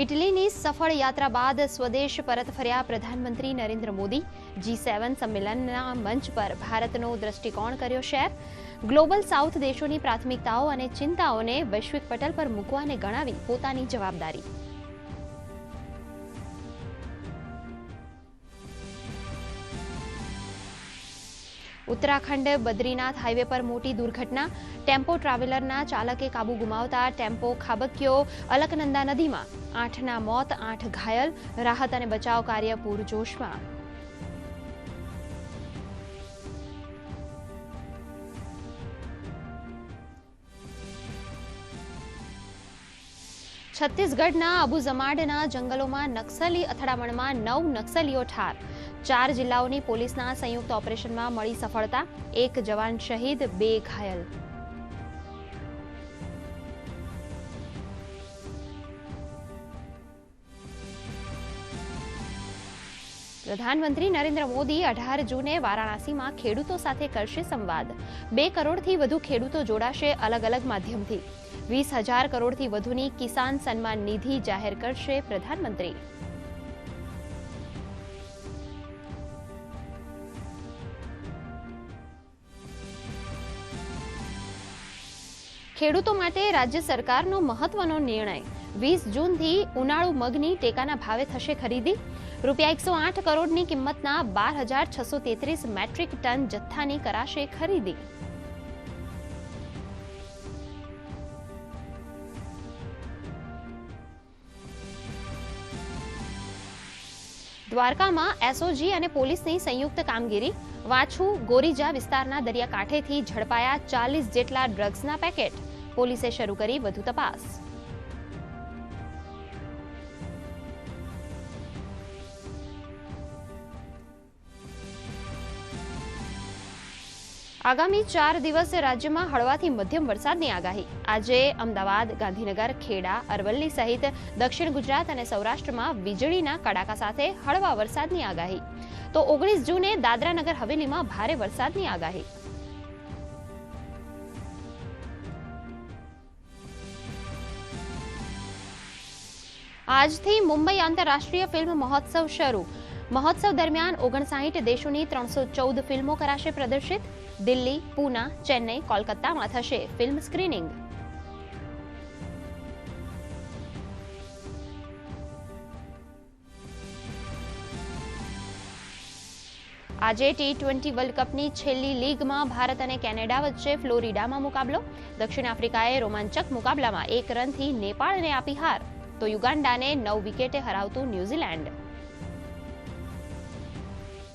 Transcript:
ઇટલીની સફળ યાત્રા બાદ સ્વદેશ પરત ફર્યા પ્રધાનમંત્રી નરેન્દ્ર મોદી. જી સેવન સંમેલનના મંચ પર ભારતનો દ્રષ્ટિકોણ કર્યો શેર. ગ્લોબલ સાઉથ દેશોની પ્રાથમિકતાઓ અને ચિંતાઓને વૈશ્વિક પટલ પર મૂકવાને ગણાવી પોતાની જવાબદારી. ઉત્તરાખંડ બદ્રીનાથ હાઈવે પર મોટી દુર્ઘટના. ટેમ્પો ટ્રાવેલરના ચાલકે કાબુ ગુમાવતા ટેમ્પો ખાબક્યો. અલકનંદા નદીમાં આઠના મોત, આઠ ઘાયલ. રાહત અને બચાવ કાર્ય પૂરજોશમાં. છત્તીસગઢના અબુઝમાડના જંગલોમાં નક્સલી અથડામણમાં નવ નક્સલીઓ ઠાર. ચાર જિલ્લાઓની પોલીસના સંયુક્ત ઓપરેશનમાં મળી સફળતા. એક જવાન શહીદ, બે ઘાયલ. પ્રધાનમંત્રી નરેન્દ્ર મોદી અઢાર જૂને વારાણસીમાં ખેડૂતો સાથે કરશે સંવાદ. બે કરોડથી વધુ ખેડૂતો જોડાશે અલગ અલગ માધ્યમથી. વીસ હજાર કરોડથી વધુની કિસાન સન્માન નિધિ જાહેર કરશે પ્રધાનમંત્રી. ખેડૂતો માટે રાજ્ય સરકારનો મહત્વનો નિર્ણય. વીસ જૂનથી ઉનાળુ મગની ટેકાના ભાવે થશે ખરીદી. રૂપિયા એકસો આઠ કરોડની કિંમતના બાર હજાર છસો તેત્રીસ મેટ્રિક ટન જથ્થાની કરાશે ખરીદી. દ્વારકામાં એસઓજી અને પોલીસની સંયુક્ત કામગીરી, વાછુ, ગોરીજા વિસ્તારના દરિયાકાંઠેથી ઝડપાયા ચાલીસ જેટલા ડ્રગ્સના પેકેટ પોલીસે શરૂ કરી વધુ તપાસ. આગામી ચાર દિવસ રાજ્યમાં હળવાથી મધ્યમ વરસાદની આગાહી. આજે અમદાવાદ, ગાંધીનગર, ખેડા, અરવલ્લી સહિત દક્ષિણ ગુજરાત અને સૌરાષ્ટ્રમાં વીજળીના કડાકા સાથે હળવા વરસાદની આગાહી. તો ઓગણીસ જૂને દાદરાનગર હવેલીમાં ભારે વરસાદની આગાહી. આજથી મુંબઈ આંતરરાષ્ટ્રીય ફિલ્મ મહોત્સવ શરૂ. મહોત્સવ દરમિયાન ઓગણસાઠ દેશોની ત્રણસો ચૌદ ફિલ્મો કરાશે પ્રદર્શિત. દિલ્હી, પૂના, ચેન્નઈ, કોલકાતામાં થશે ફિલ્મ સ્ક્રીનિંગ. આજે ટી ટ્વેન્ટી વર્લ્ડ કપની છેલ્લી લીગમાં ભારત અને કેનેડા વચ્ચે ફ્લોરિડામાં મુકાબલો. દક્ષિણ આફ્રિકાએ રોમાંચક મુકાબલામાં એક રનથી નેપાળને આપી હાર. તો યુગાન્ડાને નવ વિકેટે હરાવતું ન્યૂઝીલેન્ડ.